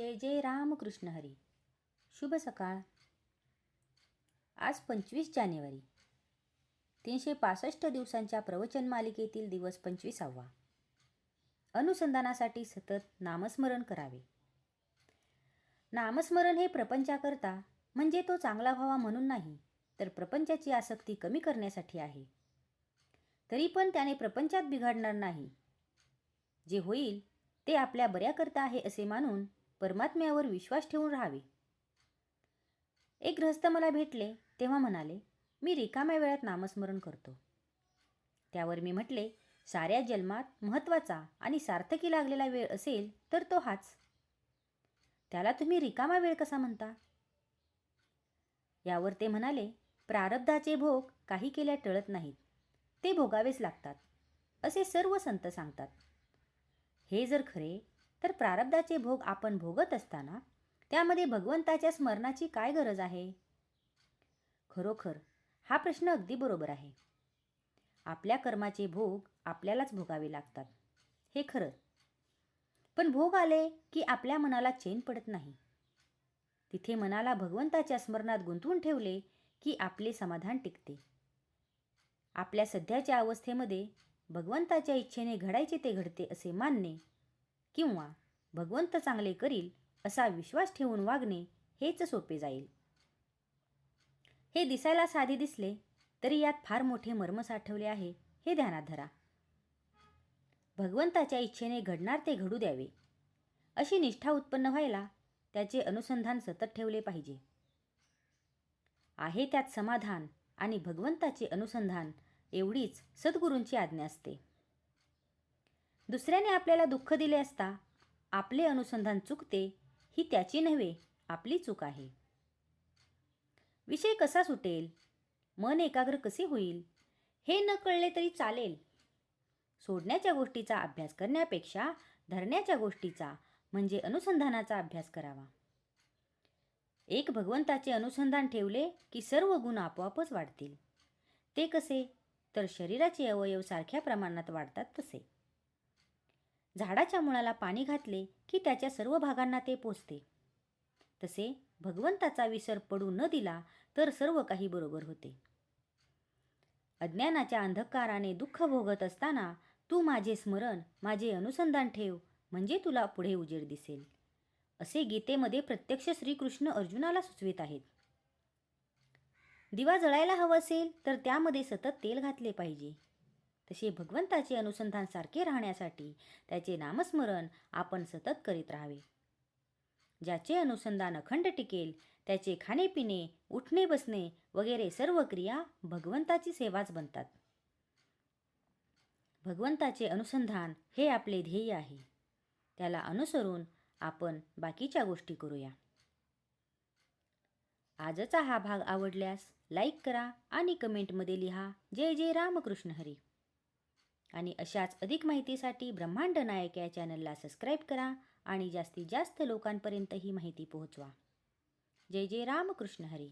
जय जय रामकृष्ण हरी. शुभ सकाळ. आज पंचवीस जानेवारी. तीनशे पासष्ट दिवसांच्या प्रवचन मालिकेतील दिवस पंचवीसावा. अनुसंधानासाठी सतत नामस्मरण करावे. नामस्मरण हे प्रपंचाकरता म्हणजे तो चांगला व्हावा म्हणून नाही तर प्रपंचाची आसक्ती कमी करण्यासाठी आहे. तरी पण त्याने प्रपंचात बिघडणार नाही. जे होईल ते आपल्या बऱ्याकरता आहे असे मानून परमात्म्यावर विश्वास ठेवून राहावे. एक गृहस्थ मला भेटले तेव्हा म्हणाले मी रिकाम्या वेळात नामस्मरण करतो. त्यावर मी म्हटले साऱ्या जन्मात महत्त्वाचा आणि सार्थकी लागलेला वेळ असेल तर तो हाच. त्याला तुम्ही रिकामा वेळ कसा म्हणता? यावर ते म्हणाले प्रारब्धाचे भोग काही केल्या टळत नाहीत. ते भोगावेच लागतात. असे सर्व संत सांगतात. हे जर खरे तर प्रारब्धाचे भोग आपण भोगत असताना त्यामध्ये भगवंताच्या स्मरणाची काय गरज आहे? खरोखर हा प्रश्न अगदी बरोबर आहे. आपल्या कर्माचे भोग आपल्यालाच भोगावे लागतात. हे खरं. पण भोग आले की आपल्या मनाला चैन पडत नाही. तिथे मनाला भगवंताच्या स्मरणात गुंतवून ठेवले की आपले समाधान टिकते. आपल्या सध्याच्या अवस्थेमध्ये भगवंताच्या इच्छेने घडायचे ते घडते असे मानणे किंवा भगवंत चांगले करील असा विश्वास ठेवून वागणे हेच सोपे जाईल. हे दिसायला साधे दिसले तरी यात फार मोठे मर्म साठवले आहे हे ध्यानात धरा. भगवंताच्या इच्छेने घडणार ते घडू द्यावे. अशी निष्ठा उत्पन्न व्हायला त्याचे अनुसंधान सतत ठेवले पाहिजे. आहे त्यात समाधान आणि भगवंताचे अनुसंधान एवढीच सद्गुरूंची आज्ञा असते. दुसऱ्याने आपल्याला दुःख दिले असता आपले अनुसंधान चुकते ही त्याची नव्हे आपली चूक आहे. विषय कसा सुटेल? मन एकाग्र कसे होईल? हे न कळले तरी चालेल. सोडण्याच्या गोष्टीचा अभ्यास करण्यापेक्षा धरण्याच्या गोष्टीचा म्हणजे अनुसंधानाचा अभ्यास करावा. एक भगवंताचे अनुसंधान ठेवले की सर्व गुण आपोआपच वाढतील. ते कसे? तर शरीराचे अवयव सारख्या प्रमाणात वाढतात तसे. झाडाच्या मुळाला पाणी घातले की त्याच्या सर्व भागांना ते पोचते तसे भगवंताचा विसर पडू न दिला तर सर्व काही बरोबर होते. अज्ञानाच्या अंधकाराने दुःख भोगत असताना तू माझे स्मरण माझे अनुसंधान ठेव म्हणजे तुला पुढे उजेड दिसेल. असे गीतेमध्ये प्रत्यक्ष श्रीकृष्ण अर्जुनाला सुचवित आहेत. दिवा जळायला हवं असेल तर त्यामध्ये सतत तेल घातले पाहिजे. तसे भगवंताचे अनुसंधान सारखे राहण्यासाठी त्याचे नामस्मरण आपण सतत करीत राहावे. ज्याचे अनुसंधान अखंड टिकेल त्याचे खाणेपिणे उठणे बसणे वगैरे सर्व क्रिया भगवंताची सेवाच बनतात. भगवंताचे अनुसंधान हे आपले ध्येय आहे. त्याला अनुसरून आपण बाकीच्या गोष्टी करूया. आजचा हा भाग आवडल्यास लाईक करा आणि कमेंटमध्ये लिहा. जय जय रामकृष्ण हरी. आणि अशाच अधिक माहितीसाठी ब्रह्मांड नायक या चॅनलला सबस्क्राईब करा आणि जास्तीत जास्त लोकांपर्यंत ही माहिती पोहोचवा. जय जय रामकृष्ण हरी.